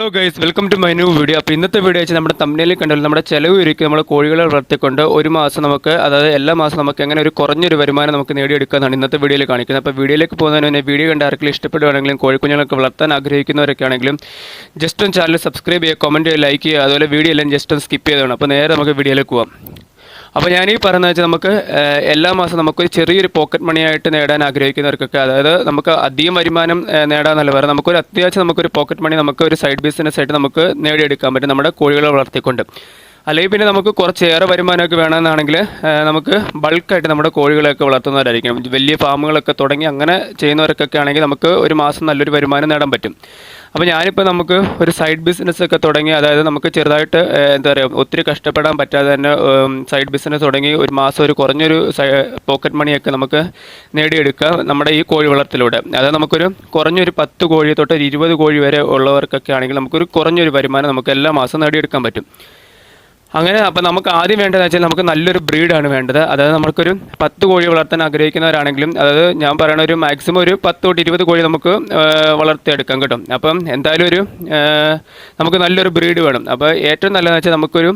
Hello guys welcome to my new video അപ്പോൾ ഇന്നത്തെ video വെച്ചാൽ നമ്മുടെ തമ്മിലിൽ കണ്ടാൽ നമ്മുടെ ചിലവ് ഒരുക്കി നമ്മൾ കോഴികളെ വളർത്തിക്കൊണ്ട് ഒരു മാസം നമുക്ക് അതായത് എല്ലാ മാസം നമുക്ക് എങ്ങനെ ഒരു കുറഞ്ഞൊരു വരുമാനം നമുക്ക് നേടിയെടുക്കാനാണ് ഇന്നത്തെ വീഡിയോയിൽ കാണിക്കുന്നത്. അപ്പോൾ വീഡിയോയിലേക്ക് പോകുന്നതിന് മുന്നേ വീഡിയോ കണ്ട ആർക്കും ഇഷ്ടപ്പെടുവാണെങ്കിലും കോഴിക്കുഞ്ഞുങ്ങൾക്ക് വളർത്താൻ ആഗ്രഹിക്കുന്നവരൊക്കെ ആണെങ്കിലും ജസ്റ്റ് ഒന്ന് ചാനൽ സബ്സ്ക്രൈബ് ചെയ്യുക കമന്റ് ചെയ്യുക ലൈക്ക് ചെയ്യുക അതുപോലെ വീഡിയോ എല്ലാം ജസ്റ്റ് ഒന്ന് സ്കിപ്പ് ചെയ്തതാണ് അപ്പോൾ നേരെ നമുക്ക് വീഡിയോയിലേക്ക് പോകാം അപ്പോൾ ഞാൻ ഈ പറയുന്നത് വെച്ചാൽ നമുക്ക് എല്ലാ മാസം നമുക്കൊരു ചെറിയൊരു പോക്കറ്റ് മണിയായിട്ട് നേടാൻ ആഗ്രഹിക്കുന്നവർക്കൊക്കെ അതായത് നമുക്ക് അധികം വരുമാനം നേടാന്നല്ല വേറെ നമുക്കൊരു അത്യാവശ്യം നമുക്കൊരു പോക്കറ്റ് മണി നമുക്ക് ഒരു സൈഡ് ബിസിനസ് ആയിട്ട് നമുക്ക് നേടിയെടുക്കാൻ പറ്റും നമ്മുടെ കോഴികളെ വളർത്തിക്കൊണ്ട്. അല്ലെങ്കിൽ പിന്നെ നമുക്ക് കുറച്ചേറെ വരുമാനമൊക്കെ വേണമെന്നാണെങ്കിൽ നമുക്ക് ബൾക്കായിട്ട് നമ്മുടെ കോഴികളെയൊക്കെ വളർത്തുന്നവരായിരിക്കും. വലിയ ഫാമുകളൊക്കെ തുടങ്ങി അങ്ങനെ ചെയ്യുന്നവർക്കൊക്കെ ആണെങ്കിൽ നമുക്ക് ഒരു മാസം നല്ലൊരു വരുമാനം നേടാൻ പറ്റും. അപ്പോൾ ഞാനിപ്പോൾ നമുക്ക് ഒരു സൈഡ് ബിസിനസ് ഒക്കെ തുടങ്ങി അതായത് നമുക്ക് ചെറുതായിട്ട് എന്താ പറയുക ഒത്തിരി കഷ്ടപ്പെടാൻ പറ്റാതെ തന്നെ സൈഡ് ബിസിനസ് തുടങ്ങി ഒരു മാസം ഒരു കുറഞ്ഞൊരു പോക്കറ്റ് മണിയൊക്കെ നമുക്ക് നേടിയെടുക്കാം നമ്മുടെ ഈ കോഴി വളർത്തലിലൂടെ. അതായത് നമുക്കൊരു കുറഞ്ഞൊരു പത്ത് കോഴി തൊട്ട് ഒരു ഇരുപത് കോഴി വരെ ഉള്ളവർക്കൊക്കെ ആണെങ്കിൽ നമുക്കൊരു കുറഞ്ഞൊരു വരുമാനം നമുക്ക് എല്ലാ മാസം നേടിയെടുക്കാൻ പറ്റും. അങ്ങനെ അപ്പോൾ നമുക്ക് ആദ്യം വേണ്ടതെന്ന് വെച്ചാൽ നമുക്ക് നല്ലൊരു ബ്രീഡാണ് വേണ്ടത്. അതായത് നമുക്കൊരു പത്ത് കോഴി വളർത്താൻ ആഗ്രഹിക്കുന്നവരാണെങ്കിലും അതായത് ഞാൻ പറയുന്ന ഒരു മാക്സിമം ഒരു പത്ത് തൊട്ട് ഇരുപത് കോഴി നമുക്ക് വളർത്തിയെടുക്കാം കേട്ടോ. അപ്പം എന്തായാലും ഒരു നമുക്ക് നല്ലൊരു ബ്രീഡ് വേണം. അപ്പോൾ ഏറ്റവും നല്ലതെന്ന് വെച്ചാൽ നമുക്കൊരു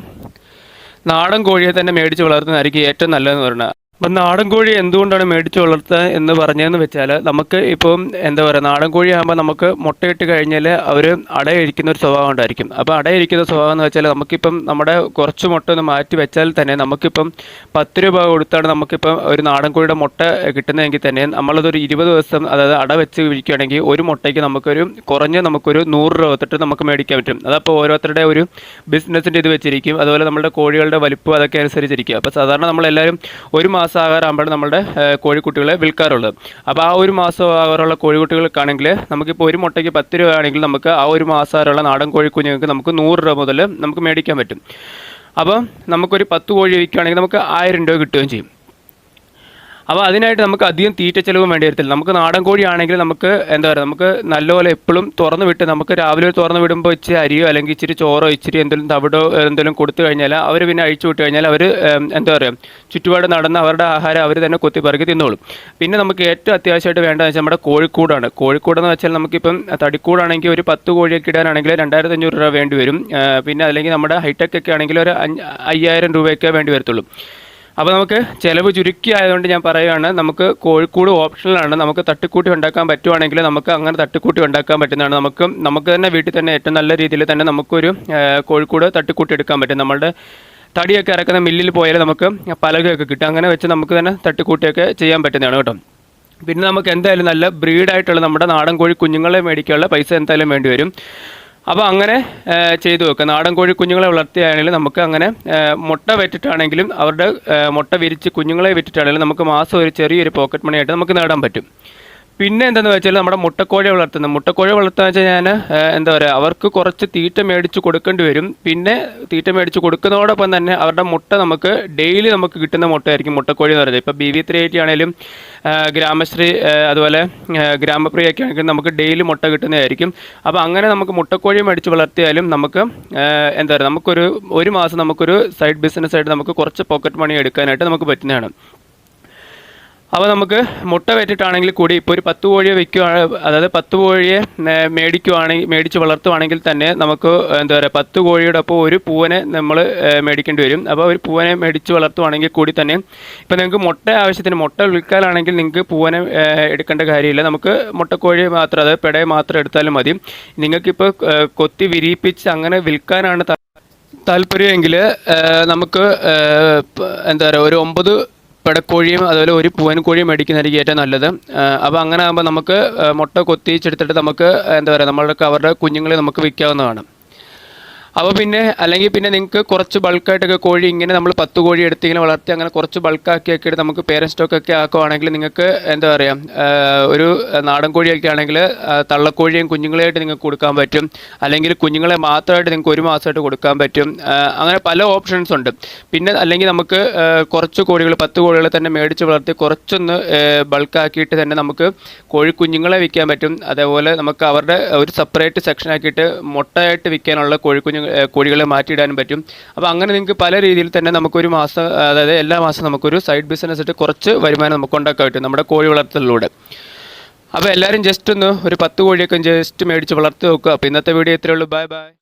നാടൻ കോഴിയെ തന്നെ മേടിച്ച് വളർത്തുന്നതായിരിക്കും ഏറ്റവും നല്ലതെന്ന് പറയുന്നത്. അപ്പം നാടൻ കോഴി എന്തുകൊണ്ടാണ് മേടിച്ച് വളർത്തുക എന്ന് പറഞ്ഞതെന്ന് വെച്ചാൽ നമുക്ക് ഇപ്പം എന്താ പറയുക നാടൻ കോഴി ആകുമ്പോൾ നമുക്ക് മുട്ടയിട്ട് കഴിഞ്ഞാൽ അവർ അടയിരിക്കുന്ന ഒരു സ്വഭാവം ഉണ്ടായിരിക്കും. അപ്പോൾ അടയിരിക്കുന്ന സ്വഭാവം എന്ന് വെച്ചാൽ നമുക്കിപ്പം നമ്മുടെ കുറച്ച് മുട്ട ഒന്ന് മാറ്റി വെച്ചാൽ തന്നെ നമുക്കിപ്പം പത്ത് രൂപ കൊടുത്താണ് നമുക്കിപ്പം ഒരു നാടൻ കോഴിയുടെ മുട്ട കിട്ടുന്നതെങ്കിൽ തന്നെ നമ്മളതൊരു ഇരുപത് ദിവസം അതായത് അട വെച്ച് വിൽക്കുകയാണെങ്കിൽ ഒരു മുട്ടയ്ക്ക് നമുക്കൊരു കുറഞ്ഞ നമുക്കൊരു നൂറ് രൂപ തൊട്ട് നമുക്ക് മേടിക്കാൻ പറ്റും. അതപ്പോൾ ഓരോരുത്തരുടെ ഒരു ബിസിനസ്സിന്റെ ഇത് വെച്ചിരിക്കും. അതുപോലെ നമ്മുടെ കോഴികളുടെ വലിപ്പം അതൊക്കെ അനുസരിച്ചിരിക്കും. അപ്പോൾ സാധാരണ നമ്മളെല്ലാവരും ഒരു മാസം ആകാറാകുമ്പോഴാണ് നമ്മുടെ കോഴിക്കുട്ടികളെ വിൽക്കാറുള്ളത്. അപ്പോൾ ആ ഒരു മാസം ആകാറുള്ള കോഴിക്കുട്ടികൾക്കാണെങ്കിൽ നമുക്കിപ്പോൾ ഒരു മുട്ടയ്ക്ക് പത്ത് രൂപ ആണെങ്കിൽ നമുക്ക് ആ ഒരു മാസമാകാറുള്ള നാടൻ കോഴിക്കുഞ്ഞുങ്ങൾക്ക് നമുക്ക് നൂറ് രൂപ മുതൽ നമുക്ക് മേടിക്കാൻ പറ്റും. അപ്പം നമുക്കൊരു പത്ത് കോഴി വിൽക്കുകയാണെങ്കിൽ നമുക്ക് ആയിരം രൂപ കിട്ടുകയും ചെയ്യും. അപ്പോൾ അതിനായിട്ട് നമുക്ക് അധികം തീറ്റ ചിലവും വേണ്ടി വരത്തില്ല. നമുക്ക് നാടൻ കോഴിയാണെങ്കിൽ നമുക്ക് എന്താ പറയുക നമുക്ക് നല്ലപോലെ എപ്പോഴും തുറന്നു വിട്ട് നമുക്ക് രാവിലെ തുറന്ന് വിടുമ്പോൾ ഇച്ചിരി അരിയോ അല്ലെങ്കിൽ ഇച്ചിരി ചോറോ ഇച്ചിരി എന്തെങ്കിലും തവിടോ എന്തെങ്കിലും കൊടുത്തു കഴിഞ്ഞാൽ അവർ പിന്നെ അഴിച്ചു വിട്ട് കഴിഞ്ഞാൽ അവർ എന്താ പറയുക ചുറ്റുപാട് നടന്ന് അവരുടെ ആഹാരം അവർ തന്നെ കൊത്തി പറക്കി തിന്നോളും. പിന്നെ നമുക്ക് ഏറ്റവും അത്യാവശ്യമായിട്ട് വേണ്ടതെന്ന് വെച്ചാൽ നമ്മുടെ കോഴിക്കൂടാണ്. കോഴിക്കൂടെന്ന് വെച്ചാൽ നമുക്കിപ്പം തടിക്കൂടാണെങ്കിൽ ഒരു പത്ത് കോഴിയൊക്കെ ഇടാനാണെങ്കിൽ രണ്ടായിരത്തി അഞ്ഞൂറ് രൂപ വേണ്ടി വരും. പിന്നെ അല്ലെങ്കിൽ നമ്മുടെ ഹൈടെക് ഒക്കെ ആണെങ്കിൽ ഒരു അയ്യായിരം രൂപയൊക്കെ വേണ്ടി വരത്തുള്ളൂ. അപ്പോൾ നമുക്ക് ചിലവ് ചുരുക്കി ആയതുകൊണ്ട് ഞാൻ പറയുകയാണ് നമുക്ക് കോഴിക്കൂട് ഓപ്ഷനിലാണ് നമുക്ക് തട്ടിക്കൂട്ടി ഉണ്ടാക്കാൻ പറ്റുവാണെങ്കിൽ നമുക്ക് അങ്ങനെ തട്ടിക്കൂട്ടി ഉണ്ടാക്കാൻ പറ്റുന്നതാണ്. നമുക്ക് നമുക്ക് തന്നെ വീട്ടിൽ തന്നെ ഏറ്റവും നല്ല രീതിയിൽ തന്നെ നമുക്കൊരു കോഴിക്കോട് കോഴിക്കൂട് തട്ടിക്കൂട്ടി എടുക്കാൻ പറ്റും. നമ്മളുടെ തടിയൊക്കെ ഇറക്കുന്ന മില്ലിൽ പോയാൽ നമുക്ക് പലകയൊക്കെ കിട്ടും. അങ്ങനെ വെച്ച് നമുക്ക് തന്നെ തട്ടിക്കൂട്ടിയൊക്കെ ചെയ്യാൻ പറ്റുന്നതാണ് കേട്ടോ. പിന്നെ നമുക്ക് എന്തായാലും നല്ല ബ്രീഡായിട്ടുള്ള നമ്മുടെ നാടൻ കോഴി കുഞ്ഞുങ്ങളെ മേടിക്കാനുള്ള പൈസ എന്തായാലും വേണ്ടി വരും. അപ്പോൾ അങ്ങനെ ചെയ്തു വെക്കുക. നാടൻ കോഴി കുഞ്ഞുങ്ങളെ വളർത്തിയാണെങ്കിലും നമുക്ക് അങ്ങനെ മുട്ട വെറ്റിട്ടാണെങ്കിലും അവരുടെ മുട്ട വിരിച്ച് കുഞ്ഞുങ്ങളെ വിറ്റിട്ടാണെങ്കിലും നമുക്ക് മാസം ഒരു ചെറിയൊരു പോക്കറ്റ് മണിയായിട്ട് നമുക്ക് നേടാൻ പറ്റും. പിന്നെ എന്താന്ന് വെച്ചാൽ നമ്മുടെ മുട്ടക്കോഴി വളർത്തുന്നത് മുട്ടക്കോഴി വളർത്തുക വെച്ചാൽ ഞാൻ എന്താ പറയുക അവർക്ക് കുറച്ച് തീറ്റ മേടിച്ച് കൊടുക്കേണ്ടി വരും. പിന്നെ തീറ്റ മേടിച്ച് കൊടുക്കുന്നതോടൊപ്പം തന്നെ അവരുടെ മുട്ട നമുക്ക് ഡെയിലി നമുക്ക് കിട്ടുന്ന മുട്ടയായിരിക്കും മുട്ടക്കോഴി എന്ന് പറയുന്നത്. ഇപ്പോൾ ബി വി ത്രീ എയ്റ്റി ആണെങ്കിലും ഗ്രാമശ്രീ അതുപോലെ ഗ്രാമപ്രിയ ഗ്രാമപ്രിയൊക്കെ ആണെങ്കിലും നമുക്ക് ഡെയിലി മുട്ട കിട്ടുന്നതായിരിക്കും. അപ്പോൾ അങ്ങനെ നമുക്ക് മുട്ടക്കോഴി മേടിച്ച് വളർത്തിയാലും നമുക്ക് എന്താ പറയുക നമുക്കൊരു ഒരു മാസം നമുക്കൊരു സൈഡ് ബിസിനസ് ആയിട്ട് നമുക്ക് കുറച്ച് പോക്കറ്റ് മണി എടുക്കാനായിട്ട് നമുക്ക് പറ്റുന്നതാണ്. അപ്പോൾ നമുക്ക് മുട്ട വെറ്റിട്ടാണെങ്കിൽ കൂടി ഇപ്പോൾ ഒരു പത്ത് കോഴിയെ വെക്കുക അതായത് പത്ത് കോഴിയെ മേടിക്കുവാണെങ്കിൽ മേടിച്ച് വളർത്തുവാണെങ്കിൽ തന്നെ നമുക്ക് എന്താ പറയുക പത്ത് കോഴിയുടെ ഒപ്പം ഒരു പൂവനെ നമ്മൾ മേടിക്കേണ്ടി വരും. അപ്പോൾ ഒരു പൂവനെ മേടിച്ച് വളർത്തുവാണെങ്കിൽ കൂടി തന്നെ ഇപ്പോൾ നിങ്ങൾക്ക് മുട്ട ആവശ്യത്തിന് മുട്ട വിൽക്കാനാണെങ്കിൽ നിങ്ങൾക്ക് പൂവനെ എടുക്കേണ്ട കാര്യമില്ല. നമുക്ക് മുട്ടക്കോഴി മാത്രം അതായത് പെടയെ മാത്രം എടുത്താലും മതി. നിങ്ങൾക്കിപ്പോൾ കൊത്തി വിരിയിപ്പിച്ച് അങ്ങനെ വിൽക്കാനാണ് താല്പര്യമെങ്കിൽ നമുക്ക് എന്താ പറയുക ഒരു ഒമ്പത് പെടക്കോഴിയും അതുപോലെ ഒരു പൂവൻ കോഴിയും മേടിക്കുന്നതായിരിക്കും ഏറ്റവും നല്ലത്. അപ്പോൾ അങ്ങനെ ആകുമ്പോൾ നമുക്ക് മുട്ട കൊത്തിച്ചെടുത്തിട്ട് നമുക്ക് എന്താ പറയുക നമ്മൾക്ക് അവരുടെ കുഞ്ഞുങ്ങളെ നമുക്ക് വിൽക്കാവുന്നതാണ്. അപ്പോൾ പിന്നെ അല്ലെങ്കിൽ പിന്നെ നിങ്ങൾക്ക് കുറച്ച് ബൾക്കായിട്ടൊക്കെ കോഴി ഇങ്ങനെ നമ്മൾ പത്ത് കോഴി എടുത്ത് ഇങ്ങനെ വളർത്തി അങ്ങനെ കുറച്ച് ബൾക്കാക്കിയൊക്കെ എടുത്ത് നമുക്ക് പേരൻ സ്റ്റോക്കൊക്കെ ആക്കുവാണെങ്കിൽ നിങ്ങൾക്ക് എന്താ പറയുക ഒരു നാടൻ കോഴിയൊക്കെ ആണെങ്കിൽ തള്ളക്കോഴിയും കുഞ്ഞുങ്ങളെയായിട്ട് നിങ്ങൾക്ക് കൊടുക്കാൻ പറ്റും. അല്ലെങ്കിൽ കുഞ്ഞുങ്ങളെ മാത്രമായിട്ട് നിങ്ങൾക്ക് ഒരു മാസമായിട്ട് കൊടുക്കാൻ പറ്റും. അങ്ങനെ പല ഓപ്ഷൻസ് ഉണ്ട്. പിന്നെ അല്ലെങ്കിൽ നമുക്ക് കുറച്ച് കോഴികൾ പത്ത് കോഴികളെ തന്നെ മേടിച്ച് വളർത്തി കുറച്ചൊന്ന് ബൾക്കാക്കിയിട്ട് തന്നെ നമുക്ക് കോഴി കുഞ്ഞുങ്ങളെ വിൽക്കാൻ പറ്റും. അതേപോലെ നമുക്ക് അവരുടെ ഒരു സെപ്പറേറ്റ് സെക്ഷൻ ആക്കിയിട്ട് മുട്ടയായിട്ട് വിൽക്കാനുള്ള കോഴിക്കുഞ്ഞു ഏഹ് കോഴികളെ മാറ്റിയിടാനും പറ്റും. അപ്പോൾ അങ്ങനെ നിങ്ങൾക്ക് പല രീതിയിൽ തന്നെ നമുക്കൊരു മാസം അതായത് എല്ലാ മാസം നമുക്കൊരു സൈഡ് ബിസിനസ് ഇട്ട് കുറച്ച് വരുമാനം നമുക്ക് ഉണ്ടാക്കാൻ പറ്റും നമ്മുടെ കോഴി വളർത്തലിലൂടെ. അപ്പോൾ എല്ലാവരും ജസ്റ്റ് ഒന്ന് ഒരു പത്ത് കോഴിയൊക്കെ ജസ്റ്റ് മേടിച്ച് വളർത്തി നോക്കുക. അപ്പോൾ ഇന്നത്തെ വീഡിയോ ഇത്രയേ ഉള്ളൂ. Bye bye